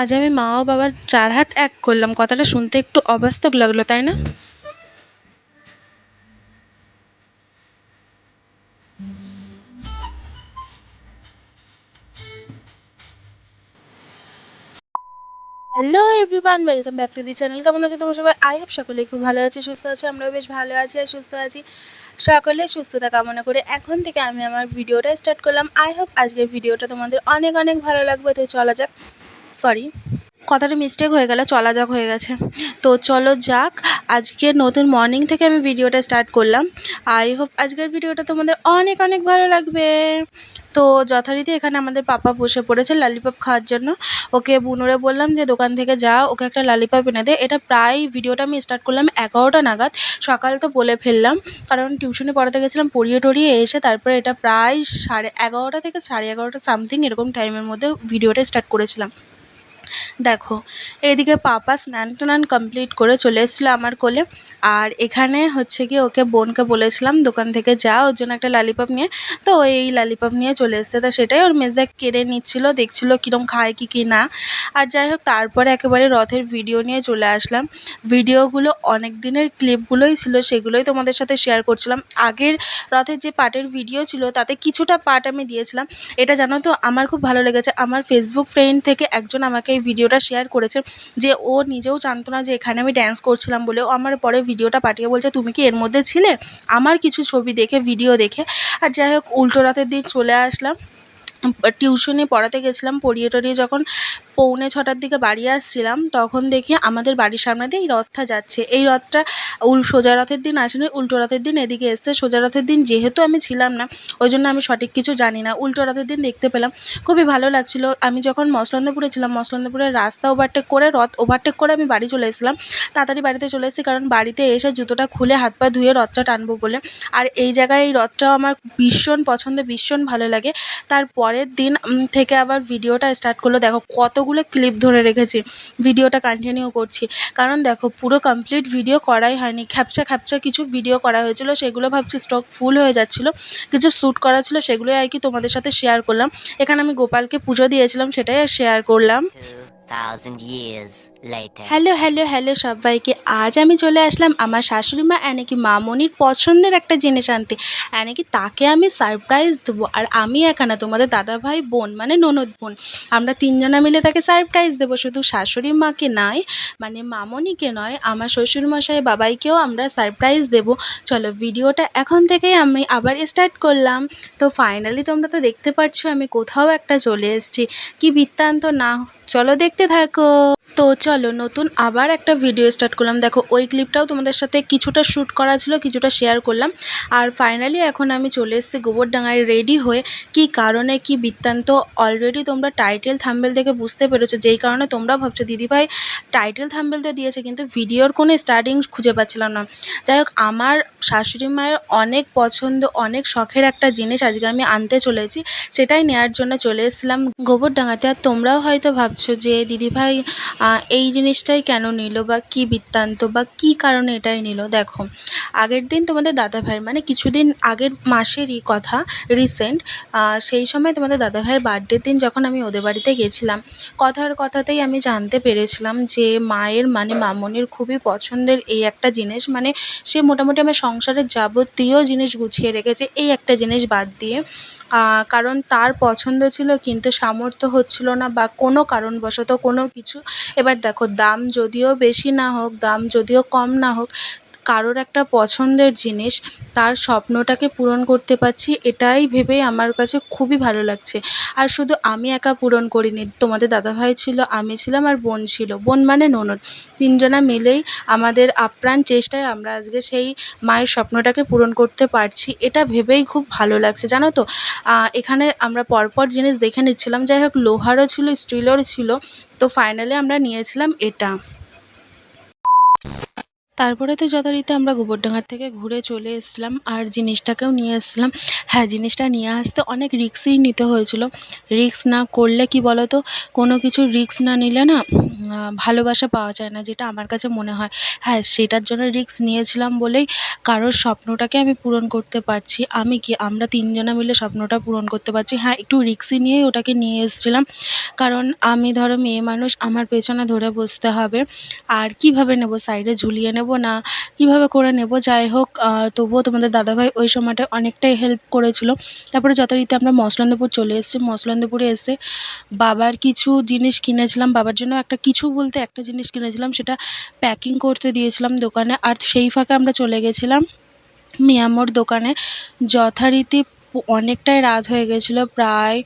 আজ আমি মা ও বাবার চার হাত এক করলাম। কথাটা শুনতে একটু অবাস্তব লাগল, তাই না? Hello everyone welcome back to the channel কেমন আছে তোমার সবাই? আই হোপ সকলে খুব ভালো আছে, সুস্থ আছে, আমরাও বেশ ভালো আছি আর সুস্থ আছি। সকলে সুস্থতা কামনা করে এখন থেকে আমি আমার ভিডিওটা স্টার্ট করলাম। আই হোপ আজকের ভিডিওটা তোমাদের অনেক অনেক ভালো লাগবে। তো চলা যাক সরি কথাটা মিস্টেক হয়ে গেলে, চলা যাক হয়ে গেছে। তো চলো যাক আজকে নতুন মর্নিং থেকে আমি ভিডিওটা স্টার্ট করলাম। আই হোপ আজকের ভিডিওটা তোমাদের অনেক অনেক ভালো লাগবে। তো যথারীতি এখানে আমাদের পাপা বসে পড়েছে লালিপপ খাওয়ার জন্য। ওকে বুনুরে বললাম যে, দোকান থেকে যা ওকে একটা লালিপপ এনে দে। এটা প্রায় ভিডিওটা আমি স্টার্ট করলাম এগারোটা নাগাদ। সকাল তো বলে ফেললাম, কারণ টিউশনে পড়াতে গেছিলাম, পড়িয়ে টড়িয়ে এসে তারপরে এটা প্রায় সাড়ে এগারোটা থেকে সাড়ে এগারোটা সামথিং এরকম টাইমের মধ্যে ভিডিওটা স্টার্ট করেছিলাম। দেখো, এদিকে পাপা স্নান টান কমপ্লিট করে চলে এসেছিল আমার কোলে। আর এখানে হচ্ছে কি, ওকে বোনকে বলেছিলাম দোকান থেকে যা, ওর জন্য একটা লালিপপ নিয়ে। তো এই লালিপপ নিয়ে চলে এসছে। তো সেটাই ওর মেজদা কেড়ে নিচ্ছিলো, দেখছিলো কীরকম খায়, কি কি না। আর যাই হোক, তারপরে একেবারে রথের ভিডিও নিয়ে চলে আসলাম। ভিডিওগুলো অনেক দিনের ক্লিপগুলোই ছিল, সেগুলোই তোমাদের সাথে শেয়ার করছিলাম। আগের রথের যে পার্টের ভিডিও ছিল, তাতে কিছুটা পার্ট আমি দিয়েছিলাম। এটা জানো তো, আমার খুব ভালো লেগেছে। আমার ফেসবুক ফ্রেন্ড থেকে একজন আমাকে এই ভিডিওটা শেয়ার করেছে যে ও নিজেও জানতো না যে এখানে আমি ড্যান্স করছিলাম বলে। ও আমার পরে ভিডিওটা পাঠিয়ে বলছে, তুমি কি এর মধ্যে ছিলে? আমার কিছু ছবি দেখে ভিডিও দেখে। আর যাই হোক, উল্টো রাতের দিন চলে আসলাম। টিউশনে পড়াতে গেছিলাম পড়িয়ে টড়িয়ে যখন পৌনে ছটার দিকে বাড়ি আসছিলাম, তখন দেখি আমাদের বাড়ির সামনে দিয়ে এই রথটা যাচ্ছে। এই রথটা উল সোজা রথের দিন আসেনি, উল্টো রথের দিন এদিকে এসছে। সোজা রথের দিন যেহেতু আমি ছিলাম না, ওই জন্য আমি সঠিক কিছু জানি না। উল্টো রথের দিন দেখতে পেলাম, খুবই ভালো লাগছিল। আমি যখন মসলন্দপুরে ছিলাম মসলন্দপুরের রাস্তা ওভারটেক করে, রথ ওভারটেক করে আমি বাড়ি চলে এসেছিলাম। তাড়াতাড়ি বাড়িতে চলে এসেছি, কারণ বাড়িতে এসে জুতোটা খুলে হাত পা ধুয়ে রথটা টানবো বলে। আর এই জায়গায় এই রথটাও আমার ভীষণ পছন্দ, ভীষণ ভালো লাগে। তার পরের দিন থেকে আবার ভিডিওটা স্টার্ট করল। দেখো কতগুলো ক্লিপ ধরে রেখেছি, ভিডিওটা কন্টিনিউ করছি। কারণ দেখো পুরো কমপ্লিট ভিডিও করাই হয়নি। খ্যাপচা খ্যাপচা কিছু ভিডিও করা হয়েছিল, সেগুলো ভাবছি স্টক ফুল হয়ে যাচ্ছিল। কিছু শ্যুট করা ছিল, সেগুলোই আর কি তোমাদের সাথে শেয়ার করলাম। এখানে আমি গোপালকে পুজো দিয়েছিলাম, সেটাই শেয়ার করলাম। 2000 years. later. Hello hello hello সবাইকে। আজ আমি চলে আসলাম আমার শাশুড়ি মা নাকি মামনির পছন্দের একটা জিনিস আনতে। নাকি তাকে আমি সারপ্রাইজ দেবো। আর আমি একা না, তোমাদের দাদা ভাই বোন মানে ননদ বোন। আমরা তিনজনা মিলে তাকে সারপ্রাইজ দেবো। শুধু শাশুড়ি মাকে নয় মানে মামনিকে নয়, আমার শ্বশুরমশাই বাবাইকেও আমরা সারপ্রাইজ দেবো। চলো, ভিডিওটা এখন থেকেই আমি আবার স্টার্ট করলাম। তো ফাইনালি তোমরা তো দেখতে পাচ্ছ, আমি কোথাও একটা চলে এসেছি। কি বৃত্তান্ত না চলো দেখতে থাকো। তো চলো নতুন আবার একটা ভিডিও স্টার্ট করলাম। দেখো, ওই ক্লিপটাও তোমাদের সাথে কিছুটা শ্যুট করা ছিল, কিছুটা শেয়ার করলাম। আর ফাইনালি এখন আমি চলে এসেছি গোবরডাঙ্গায় রেডি হয়ে কি কারণে কি বৃত্তান্ত। অলরেডি তোমরা টাইটেল থাম্বেল দেখে বুঝতে পেরেছ, যেই কারণে তোমরা ভাবছ, দিদিভাই টাইটেল থাম্বেল তো দিয়েছে, কিন্তু ভিডিওর কোনো স্টার্টিং খুঁজে পাচ্ছিলাম না। যাই হোক, আমার শাশুড়ি মায়ের অনেক পছন্দ, অনেক শখের একটা জিনিস আজকে আমি আনতে চলেছি, সেটাই নেওয়ার জন্য চলে এসেছিলাম গোবরডাঙ্গাতে। আর তোমরাও হয়তো ভাবছ যে, দিদিভাই এই জিনিসটাই কেন নিল বা কী বৃত্তান্ত বা কী কারণে এটাই নিল? দেখো, আগের দিন তোমাদের দাদাভাইয়ের মানে কিছুদিন আগের মাসেরই কথা রিসেন্ট সেই সময় তোমাদের দাদাভাইয়ের বার্থডের দিন যখন আমি ওদের বাড়িতে গেছিলাম, কথার কথাতেই আমি জানতে পেরেছিলাম যে মায়ের মানে মামনির খুবই পছন্দের এই একটা জিনিস মানে সে মোটামুটি আমার সংসারের যাবতীয় জিনিস গুছিয়ে রেখেছে, এই একটা জিনিস বাদ দিয়ে। কারণ তার পছন্দ ছিল কিন্তু সামর্থ্য হচ্ছিল না বা কোনো কারণবশত কোনো কিছু। এবার দেখো, দাম যদিও বেশি না হোক, দাম যদিও কম না হোক কারোর একটা পছন্দের জিনিস, তার স্বপ্নটাকে পূরণ করতে পারছি, এটাই ভেবেই আমার কাছে খুবই ভালো লাগছে। আর শুধু আমি একা পূরণ করিনি, তোমাদের দাদাভাই ছিল, আমি ছিলাম আর বোন ছিল। বোন মানে ননদ। তিনজনা মিলেই আমাদের আপ্রাণ চেষ্টায় আমরা আজকে সেই মায়ের স্বপ্নটাকে পূরণ করতে পারছি, এটা ভেবেই খুব ভালো লাগছে। জানো তো এখানে আমরা পরপর জিনিস দেখে নিচ্ছিলাম, যাই হোক লোহারও ছিল, স্টিলেরও ছিল, তো ফাইনালি আমরা নিয়েছিলাম এটা। তারপরে তো যথারীতি আমরা গোবরডাঙ্গার থেকে ঘুরে চলে এসেছিলাম আর জিনিসটাকেও নিয়ে এসেছিলাম। হ্যাঁ জিনিসটা নিয়ে আসতে অনেক রিস্কই নিতে হয়েছিল। রিস্ক না করলে কি বলো তো কোনো কিছু রিস্ক না নিলে না ভালোবাসা পাওয়া যায় না, যেটা আমার কাছে মনে হয়। হ্যাঁ সেটার জন্য রিস্ক নিয়েছিলাম বলেই কারোর স্বপ্নটাকে আমি পূরণ করতে পারছি। আমি কি, আমরা তিনজনা মিলে স্বপ্নটা পূরণ করতে পারছি? হ্যাঁ একটু রিস্কই নিয়েই ওটাকে নিয়ে এসেছিলাম। কারণ আমি ধরো মেয়ে মানুষ, আমার পেছনে ধরে বসতে হবে। আর কীভাবে নেব? সাইডে ঝুলিয়ে নেব? না, কীভাবে করে নেব? যাই হোক তবুও তোমাদের দাদাভাই ওই সময়টায় অনেকটাই হেল্প করেছিল। তারপরে যথারীতি আমরা মসলন্দপুর চলে এসেছি। মসলন্দপুরে এসে বাবার কিছু জিনিস কিনেছিলাম। বাবার জন্য একটা কিছু বলতে একটা জিনিস কিনেছিলাম, সেটা প্যাকিং করতে দিয়েছিলাম দোকানে। আর সেই ফাঁকে আমরা চলে গেছিলাম মিয়ামোর দোকানে। যথারীতি অনেকটাই রাত হয়ে গেছিল, প্রায়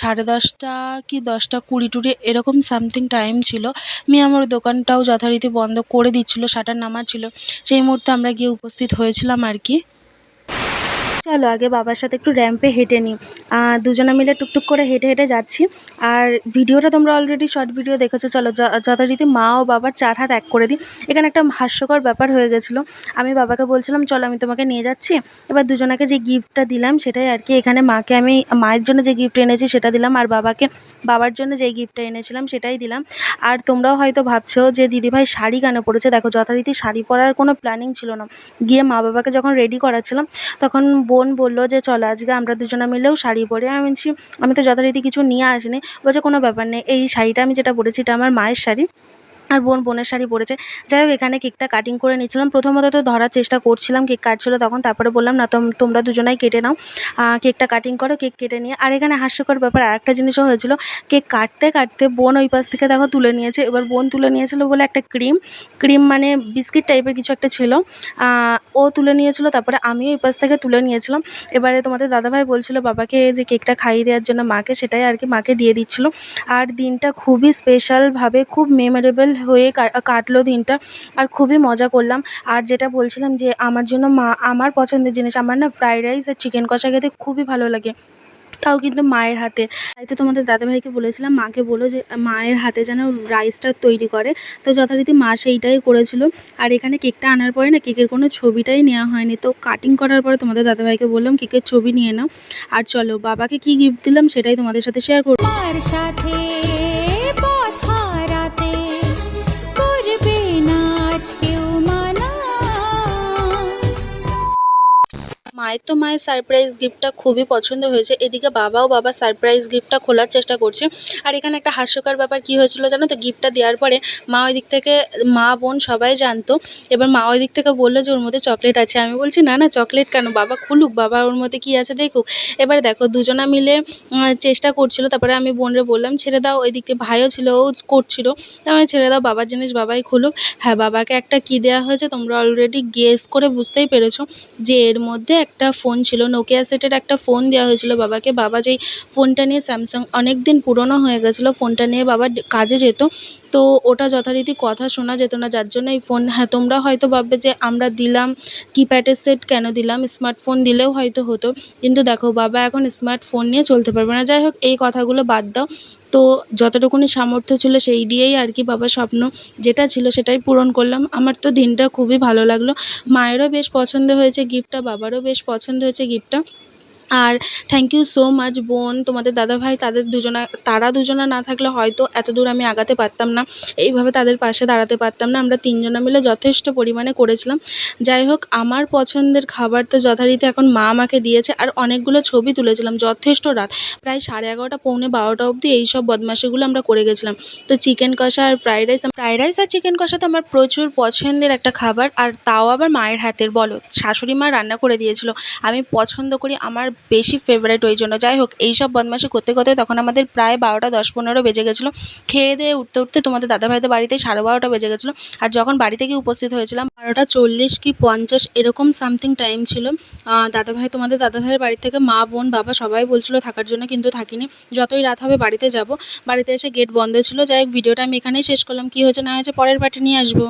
সাড়ে দশটা কি দশটা কুড়ি টুড়ি এরকম সামথিং টাইম ছিল। মিয়ামোর দোকানটাও যথারীতি বন্ধ করে দিচ্ছিল শাটার নামা ছিল। সেই মুহূর্তে আমরা গিয়ে উপস্থিত হয়েছিলাম আর কি। চলো আগে বাবার সাথে একটু র্যাম্পে হেঁটে নিই। দুজনে মিলে টুকটুক করে হেঁটে হেঁটে যাচ্ছি। আর ভিডিওটা তোমরা অলরেডি শর্ট ভিডিও দেখেছ, চলো যথারীতি মা ও বাবার চার হাত এক করে দিই। এখানে একটা হাস্যকর ব্যাপার হয়ে গেছিল। আমি বাবাকে বলছিলাম, চলো আমি তোমাকে নিয়ে যাচ্ছি। এবার দুজনাকে যে গিফটটা দিলাম, সেটাই আর কি। এখানে মাকে আমি মায়ের জন্য যে গিফট এনেছি, সেটা দিলাম। আর বাবাকে, বাবার জন্য যেই গিফটটা এনেছিলাম, সেটাই দিলাম। আর তোমরাও হয়তো ভাবছ যে, দিদিভাই, শাড়ি কেন পরেছে? দেখো, যথারীতি শাড়ি পরার কোনো প্ল্যানিং ছিল না। গিয়ে মা বাবাকে যখন রেডি করাচ্ছিলাম, তখন বোন বলল যে, চলো আজকে আমরা দুজনে মিলেও শাড়ি পরে। আমি বলছি, আমি তো যথারীতি কিছু নিয়ে আসিনি। বলছে, কোনো ব্যাপার নেই। এই শাড়িটা আমি যেটা পরেছি, এটা আমার মায়ের শাড়ি। আর বোন, বোনের শাড়ি পরেছে। যাই হোক, এখানে কেকটা কাটিং করে নিয়েছিলাম। প্রথমত তো ধরার চেষ্টা করছিলাম, কেক কাটছিলো তখন। তারপরে বললাম, না, তোম- তোমরা দুজনাই কেটে নাও। কেকটা কাটিং করো, কেক কেটে নিয়ে। আর এখানে হাস্যকর ব্যাপার আর একটা জিনিসও হয়েছিল। কেক কাটতে কাটতে বোন ওই পাশ থেকে দেখো তুলে নিয়েছে। এবার বোন তুলে নিয়েছিল বলে একটা ক্রিম ক্রিম মানে বিস্কিট টাইপের কিছু একটা ছিল। ও তুলে নিয়েছিল, তারপরে আমিও ওই পাশ থেকে তুলে নিয়েছিলাম। এবারে তোমাদের দাদাভাই বলছিল, বাবাকে যে কেকটা খাইয়ে দেওয়ার জন্য মাকে সেটাই আর কি মাকে দিয়ে দিচ্ছিল। আর দিনটা খুবই স্পেশালভাবে খুব মেমোরেবল হয়ে কাটলো দিনটা। আর খুবই মজা করলাম। আর যেটা বলছিলাম যে, আমার জন্য মা, আমার পছন্দের জিনিস, আমার না ফ্রাইড রাইস আর চিকেন কষা খেতে খুবই ভালো লাগে। তাও কিন্তু মায়ের হাতে। তাই তো তোমাদের দাদাভাইকে বলেছিলাম, মাকে বলো যে, মায়ের হাতে যেন রাইসটা তৈরি করে। তো যথারীতি মা সেইটাই করেছিল। আর এখানে কেকটা আনার পরে না কেকের কোনো ছবিটাই নেওয়া হয়নি। তো কাটিং করার পরে তোমাদের দাদাভাইকে বললাম কেকের ছবি নিয়ে নাও। আর চলো, বাবাকে কি গিফট দিলাম সেটাই তোমাদের সাথে শেয়ার করব। মায়ের তো মায়ের সারপ্রাইজ গিফটটা খুবই পছন্দ হয়েছে। এদিকে বাবাও বাবা সারপ্রাইজ গিফটটা খোলার চেষ্টা করছে। আর এখানে একটা হাস্যকর ব্যাপার কী হয়েছিল জানো তো? গিফটটা দেওয়ার পরে মা ওই দিক থেকে, মা, বোন সবাই জানতো। এবার মা ওই দিক থেকে বলল যে, ওর মধ্যে চকলেট আছে। আমি বলছি, না না চকলেট কেন? বাবা খুলুক, বাবা ওর মধ্যে কী আছে দেখুক। এবার দেখো, দুজনা মিলে চেষ্টা করছিল। তারপরে আমি বোনরে বললাম, ছেড়ে দাও। ওই দিকে ভাইও ছিল, ও করছিল। তার মানে ছেড়ে দাও, বাবার জিনিস বাবাই খুলুক। হ্যাঁ বাবাকে একটা কী দেওয়া হয়েছে? তোমরা অলরেডি গেস করে বুঝতেই পেরেছ যে, এর মধ্যে একটা ফোন ছিল। নোকিয়া সেটের একটা ফোন দেওয়া হয়েছিল বাবাকে। বাবা যেই ফোনটা নিয়ে স্যামসাং অনেক দিন পুরনো হয়ে গেছিল, ফোনটা নিয়ে বাবা কাজে যেত। তো ওটা যথারীতি কথা শোনা যেত না। যার জন্য এই ফোন হ্যাঁ তোমরা হয়তো ভাববে যে আমরা দিলাম কিপ্যাডের সেট কেন দিলাম? স্মার্টফোন দিলেও হয়তো হতো। কিন্তু দেখো, বাবা এখন স্মার্টফোন নিয়ে চলতে পারবে না। যাই হোক, এই কথাগুলো বাদ দাও। তো যতটুকুনি সামর্থ্য ছিল সেই দিয়েই আর কি বাবার স্বপ্ন যেটা ছিল সেটাই পূরণ করলাম। আমার তো দিনটা খুবই ভালো লাগল। মায়েরও বেশ পছন্দ হয়েছে গিফটটা বাবারও বেশ পছন্দ হয়েছে গিফটটা আর থ্যাংক ইউ সো মাচ বোন, তোমাদের দাদাভাই, তাদের দুজনা, তারা দুজনা না থাকলে হয়তো এত দূর আমি আগাতে পারতাম না। এইভাবে তাদের পাশে দাঁড়াতে পারতাম না। আমরা তিনজনা মিলে যথেষ্ট পরিমাণে করেছিলাম। যাই হোক, আমার পছন্দের খাবার তো যথারীতি এখন মা আমাকে দিয়েছে আর অনেকগুলো ছবি তুলেছিলাম, যথেষ্ট রাত। প্রায় সাড়ে এগারোটা, পৌনে বারোটা অবধি এই সব বদমাশিগুলো আমরা করে গেছিলাম। তো চিকেন কষা আর ফ্রাইড রাইস ফ্রাইড রাইস আর চিকেন কষা তো আমার প্রচুর পছন্দের একটা খাবার। আর তাও আবার মায়ের হাতের, বলো। শাশুড়ি মা রান্না করে দিয়েছিল। আমি পছন্দ করি আমার বেশি ফেভারিট ওই জন্য। যাই হোক এই সব বদমাশি করতে করতে তখন আমাদের প্রায় বারোটা, দশ, পনেরো বেজে গেছিল। খেয়ে দিয়ে উঠতে উঠতে তোমাদের দাদাভাইদের বাড়িতে সাড়ে বারোটা বেজে গেছিল। আর যখন বাড়িতে গিয়ে উপস্থিত হয়েছিলাম, বারোটা চল্লিশ কি পঞ্চাশ, এরকম সামথিং টাইম ছিল। দাদাভাই, তোমাদের দাদাভাইয়ের বাড়ি থেকে মা, বোন, বাবা সবাই বলছিল, থাকার জন্য কিন্তু থাকিনি। যতই রাত হবে, বাড়িতে যাব। বাড়িতে এসে গেট বন্ধ ছিল। যাই হোক, ভিডিওটা আমি এখানেই শেষ করলাম। কী হয়েছে না হয়েছে, পরের পার্টি নিয়ে আসব।